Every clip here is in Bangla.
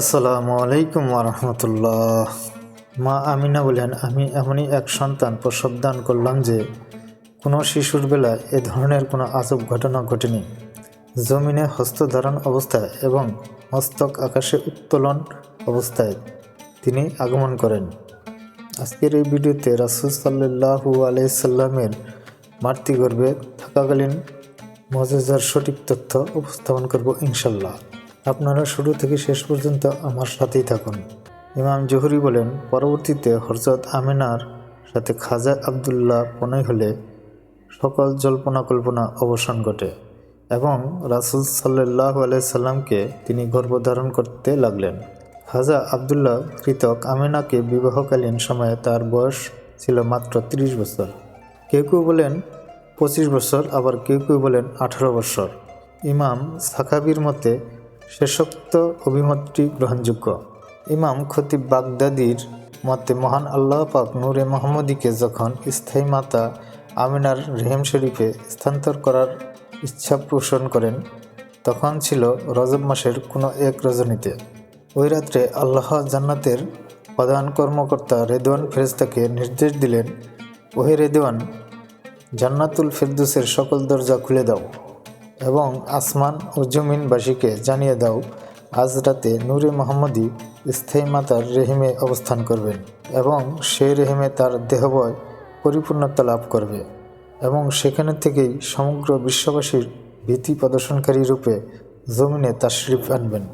আসসালামু আলাইকুম রহমতুল্লাহ মা আমিনা বলেন, আমি এমনই এক সন্তান প্রসব দান করলাম যে কোনো শিশুর বেলায় এ ধরনের কোনো আজব ঘটনা ঘটেনি। জমিনে হস্তধারণ অবস্থায় এবং মস্তক আকাশে উত্তোলন অবস্থায় তিনি আগমন করেন। আজকের এই ভিডিওতে রাসুল সাল্লাহু আলাইসাল্লামের মাতৃগর্ভে থাকাকালীন মজেজার সঠিক তথ্য উপস্থাপন করব ইনশাল্লাহ আপনারা শুরু থেকে শেষ পর্যন্ত আমার সাথেই থাকুন। ইমাম জহুরি বলেন, পরবর্তীতে হরজত আমিনার সাথে খাজা আবদুল্লাহ প্রণয় হলে সকল জল্পনা কল্পনা অবসান ঘটে এবং রাসুল সাল্লাহ আলাইসাল্লামকে তিনি গর্ভধারণ করতে লাগলেন। খাজা আবদুল্লাহ কৃতক আমিনাকে বিবাহকালীন সময়ে তার বয়স ছিল মাত্র ৩০ বছর। কেউ কেউ বলেন, পঁচিশ বছর, আবার কেউ কেউ বলেন আঠারো বছর। ইমাম সাকাবির মতে শেষোক্ত অভিমতটি গ্রহণযোগ্য। ইমাম খতিব বাগদাদির মতে, মহান আল্লাহ পাক নূরে মোহাম্মদীকে যখন স্থায়ী মাতা আমিনার রেহেম শরীফে স্থানান্তর করার ইচ্ছা পোষণ করেন, তখন ছিল রজব মাসের কোনো এক রজনীতে। ওই রাত্রে আল্লাহ জান্নাতের প্রধান কর্মকর্তা রেদওয়ান ফেরেস্তাকে নির্দেশ দিলেন, ওহে রেদওয়ান, জান্নাতুল ফেরদুসের সকল দরজা খুলে দাও। এবং আসমান ও জমিনবাসীকে জানিয়ে দাও, আজ রাতে নূরে মোহাম্মদী স্থায়ী মাতার রেহিমে অবস্থান করবেন এবং সেই রেহেমে তার দেহবয় পরিপূর্ণতা লাভ করবে এবং সেখানে থেকেই সমগ্র বিশ্ববাসীর ভীতি প্রদর্শনকারী রূপে জমিনে তার তাশরিফ আনবেন।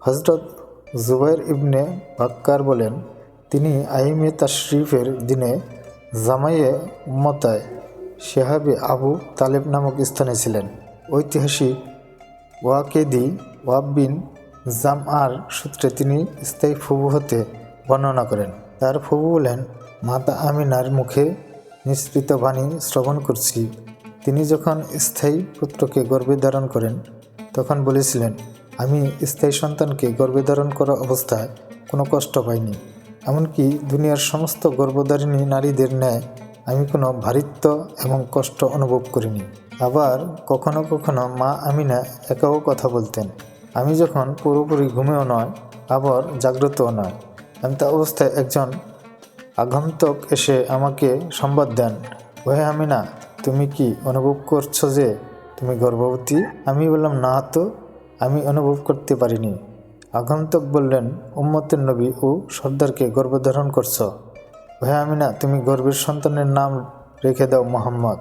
হজরত জুবাইর ইবনে বাক্কার বলেন, তিনি আইমে তাশরিফের দিনে জামাইয়ে উম্মতায় শেহাবে আবু তালেব নামক স্থানে ছিলেন। ঐতিহাসিক ওয়াকেদি ওয়াব বিন জাম আর সূত্রে তিনি স্থায়ী ফুবু হতে বর্ণনা করেন। তার ফুবু বলেন, মাতা আমিনার মুখে নিঃসৃত বাণী শ্রবণ করছি। তিনি যখন স্থায়ী পুত্রকে গর্ভে ধারণ করেন, তখন বলেছিলেন, আমি স্থায়ী সন্তানকে গর্ভে ধারণ করা অবস্থায় কোনো কষ্ট পাইনি। এমনকি দুনিয়ার সমস্ত গর্ভধারিণী নারীদের ন্যায় আমি কোনো ভারিত্ব এবং কষ্ট অনুভব করিনি। আবার কখনো কখনো মা আমিনা একাও কথা বলতেন। আমি যখন পুরোপুরি ঘুমেও নয়, আবার জাগ্রতও নয়। এমতা অবস্থায় একজন আগন্তক এসে আমাকে সংবাদ দেন, ওহে আমিনা, তুমি কি অনুভব করছ যে তুমি গর্ভবতী? আমি বললাম, না তো, আমি অনুভব করতে পারিনি। আগন্তক বললেন, উম্মতের নবী ও সর্দারকে গর্ভধারণ করছ। ওহে আমিনা, তুমি গর্ভের সন্তানের নাম রেখে দাও মোহাম্মদ।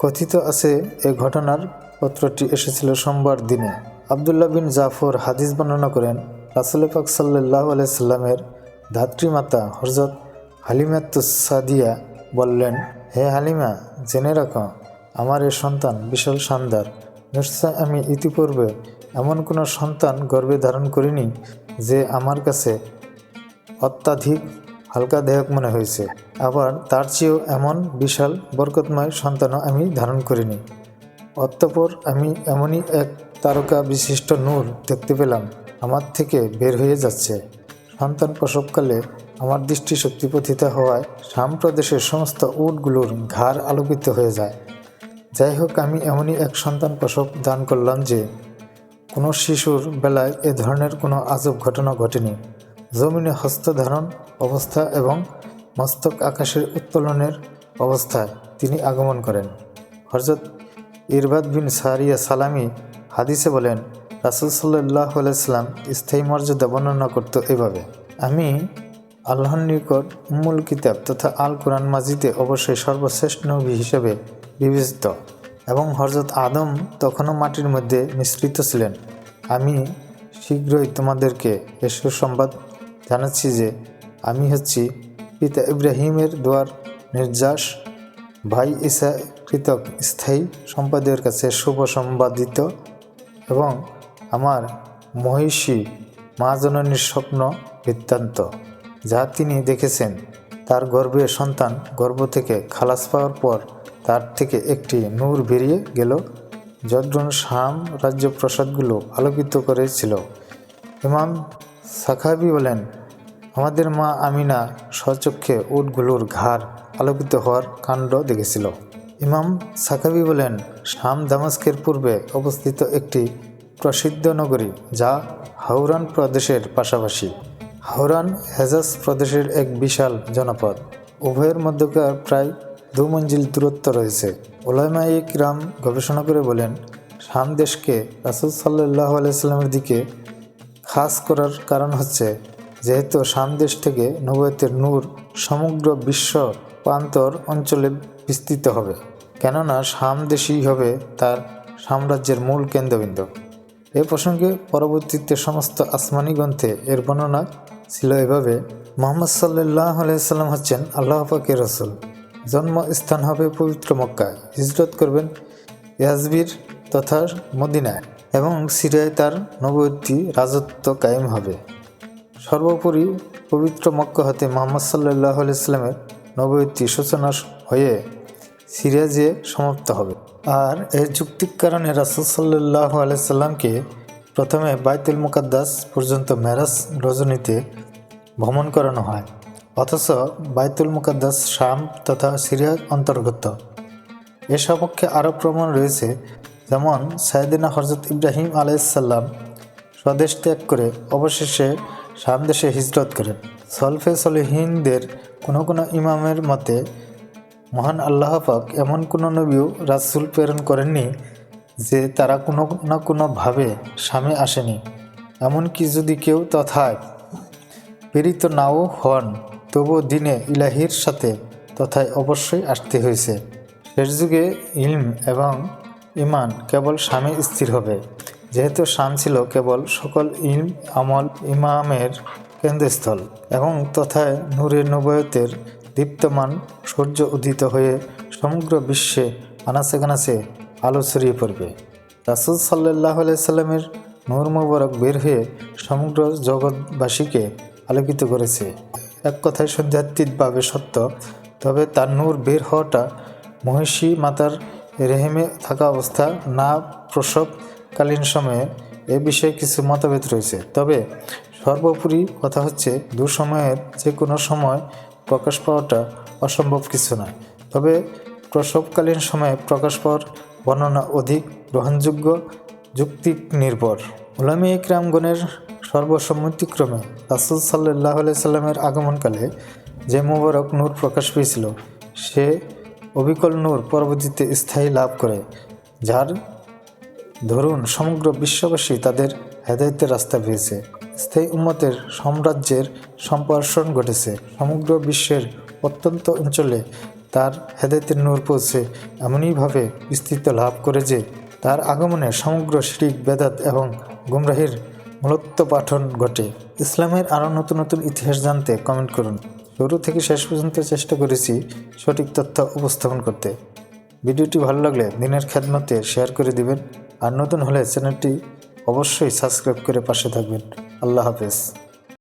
কথিত আছে এই ঘটনার পত্রটি এসেছিল সোমবার দিনে। আবদুল্লাহ বিন জাফর হাদিস বর্ণনা করেন, রাসুল পাক সাল্লাহ আলাইসাল্লামের ধাত্রীমাতা হরজত হালিমাতুসাদিয়া বললেন, হে হালিমা, জেনে রাখো, আমার এ সন্তান বিশাল শানদার। নিশ্চয় আমি ইতিপূর্বে এমন কোনো সন্তান গর্ভে ধারণ করিনি যে আমার কাছে অত্যাধিক হালকা দেহক মনে হয়েছে। আবার তার চেয়েও এমন বিশাল, বরকতময় সন্তানও আমি ধারণ করিনি। অতঃপর আমি এমনই এক তারকা বিশিষ্ট নূর দেখতে পেলাম, আমার থেকে বের হয়ে যাচ্ছে। সন্তান প্রসবকালে আমার দৃষ্টিশক্তি পথিত হওয়ায় শাম প্রদেশের সমস্ত উটগুলোর ঘাড় আলোকিত হয়ে যায়। যাই হোক, আমি এমনই এক সন্তান প্রসব দান করলাম যে, কোনো শিশুর বেলায় এ ধরনের কোনো আজব ঘটনা ঘটেনি। জমিনে হস্তধারণ অবস্থা এবং মস্তক আকাশের উত্তোলনের অবস্থায় তিনি আগমন করেন। হরজত ইরবাদ বিন সারিয়া সালামি হাদিসে বলেন, রাসুল সাল্লাহ আলাইসাল্লাম স্থায়ী মর্যাদা বর্ণনা করত এভাবে, আমি আল্লাহর নিকট উম্মুল কিতাব তথা আল কোরআন মাজিদে অবশ্যই সর্বশ্রেষ্ঠ নবী হিসেবে বিবেচিত এবং হরজত আদম তখনও মাটির মধ্যে মিশ্রিত ছিলেন। আমি শীঘ্রই তোমাদেরকে এ সুসংবাদ জানাচ্ছি যে আমি হচ্ছি পিতা ইব্রাহিমের দোয়ার নির্যাস। ভাই ইসা কৃতক স্থায়ী সম্পাদকের কাছে শুভ সম্বাদিত এবং আমার মহিষী মা জননীর স্বপ্ন বৃত্তান্ত, যা তিনি দেখেছেন। তার গর্ভে সন্তান গর্ভ থেকে খালাস পাওয়ার পর তার থেকে একটি নূর বেরিয়ে গেল। যদ্রণ শাম রাজ্য প্রসাদগুলো আলোকিত করেছিল। ইমাম সাখাবি বলেন আমাদের মা আমিনা স্বচক্ষে উটগুলোর ঘাড় আলোকিত হওয়ার কাণ্ড দেখেছিল। ইমাম সাকাবি বলেন, শাম দামাস্কের পূর্বে অবস্থিত একটি প্রসিদ্ধ নগরী যা হাওরান প্রদেশের পাশাপাশি। হাওরান হেজাজ প্রদেশের এক বিশাল জনপদ। উভয়ের মধ্যকার প্রায় দু মঞ্জিল দূরত্ব রয়েছে। ওলামাই কিরাম গবেষণা করে বলেন, শাম দেশকে রাসুল সাল্লাহ আলাইস্লামের দিকে খাস করার কারণ হচ্ছে যেহেতু সামদেশ থেকে নবতের নূর সমগ্র বিশ্ব প্রান্তর অঞ্চলে বিস্তৃত হবে, কেননা শাম দেশই হবে তার সাম্রাজ্যের মূল কেন্দ্রবিন্দু। এ প্রসঙ্গে পরবর্তীতে সমস্ত আসমানি গ্রন্থে এর বর্ণনা ছিল এভাবে, মোহাম্মদ সাল্লাহ আলাইসাল্লাম হচ্ছেন আল্লাহ পাকের রসুল। জন্মস্থান হবে পবিত্র মক্কায়। হিজরত করবেন ইয়াজবির তথা মদিনায় এবং সিরিয়ায় তার নবতী রাজত্ব কায়েম হবে। সর্বোপরি পবিত্র মক্কা হতে মোহাম্মদ সাল্লাহ আলাইস্লামের নবতী সূচনা হয়ে সিরিয়া যে সমাপ্ত হবে। আর এর যুক্তির কারণে রাসুল সাল্লাহ আলাইসাল্লামকে প্রথমে বাইতুল মুকাদ্দাস পর্যন্ত মেরাজ রজনীতে ভ্রমণ করানো হয়, অথচ বাইতুল মুকাদ্দাস, শাম তথা সিরিয়ার অন্তর্গত এ সপক্ষে আরও প্রমাণ রয়েছে, যেমন সাইদিনা হজরত ইব্রাহিম আলাইসাল্লাম স্বদেশ ত্যাগ করে অবশেষে সামদেশে হিজরত করেন। সলফে সলিহীনদের কোনো কোনো ইমামের মতে, মহান আল্লাহ পাক এমন কোনো নবীও রাসুল প্রেরণ করেননি যে তারা কোনো না কোনোভাবে স্বামী আসেনি। এমনকি যদি কেউ তথায় প্রেরিত নাও হন তবু দিনে ইলাহির সাথে তথায় অবশ্যই আসতে হয়েছে। শেষ যুগে ইলম এবং ইমান কেবল স্বামী স্থির হবে। যেহেতু শাম ছিল কেবল সকল ইলম, আমল, ইমামের কেন্দ্রস্থল এবং তথায় নূরের নবয়তের দীপ্তমান সূর্য উদিত হয়ে সমগ্র বিশ্বে আনাচে কানাচে আলো ছড়িয়ে পড়বে। রাসুল সাল্লাহ সাল্লামের নূর মুবারক বের হয়ে সমগ্র জগৎবাসীকে আলোকিত করেছে। এক কথায় সন্ধ্যাতীতভাবে সত্য, তবে তার নূর বের হওয়াটা মহিষী মাতার রেহেমে থাকা অবস্থা না প্রসবকালীন সময়ে এ বিষয়ে কিছু মতভেদ রয়েছে। তবে সর্বোপরি কথা হচ্ছে দু সময়ের যে কোনো সময় প্রকাশ পাওয়াটা অসম্ভব কিছু নয়। তবে প্রসবকালীন সময়ে প্রকাশ পাওয়ার বর্ণনা অধিক গ্রহণযোগ্য যুক্তি নির্ভর ওলামী ইকরামগণের সর্বসম্মতিক্রমে রাসুল সাল্লাহ সাল্লামের আগমনকালে যে মোবারক নূর প্রকাশ পেয়েছিল, সে অবিকল নূর পরবর্তীতে স্থায়ী লাভ করে, যার ধরুন, সমগ্র বিশ্ববাসী তাদের হেদায়তের রাস্তা পেয়েছে। স্থায়ী উম্মতের সাম্রাজ্যের সম্প্রসারণ ঘটেছে। সমগ্র বিশ্বের অত্যন্ত অঞ্চলে তার হেদায়তের নূর পৌঁছে এমনইভাবে বিস্তৃত লাভ করে যে তার আগমনে সমগ্র শিরিক, বেদাত এবং গুমরাহির মূলত্ব পাঠন ঘটে। ইসলামের আরও নতুন নতুন ইতিহাস জানতে কমেন্ট করুন। শুরু থেকে শেষ পর্যন্ত চেষ্টা করেছি সঠিক তথ্য উপস্থাপন করতে। ভিডিওটি ভালো লাগলে দিনের খেদমতে শেয়ার করে দিবেন। আর নতুন হলে চ্যানেলটি অবশ্যই সাবস্ক্রাইব করে পাশে থাকবেন। আল্লাহ হাফেজ।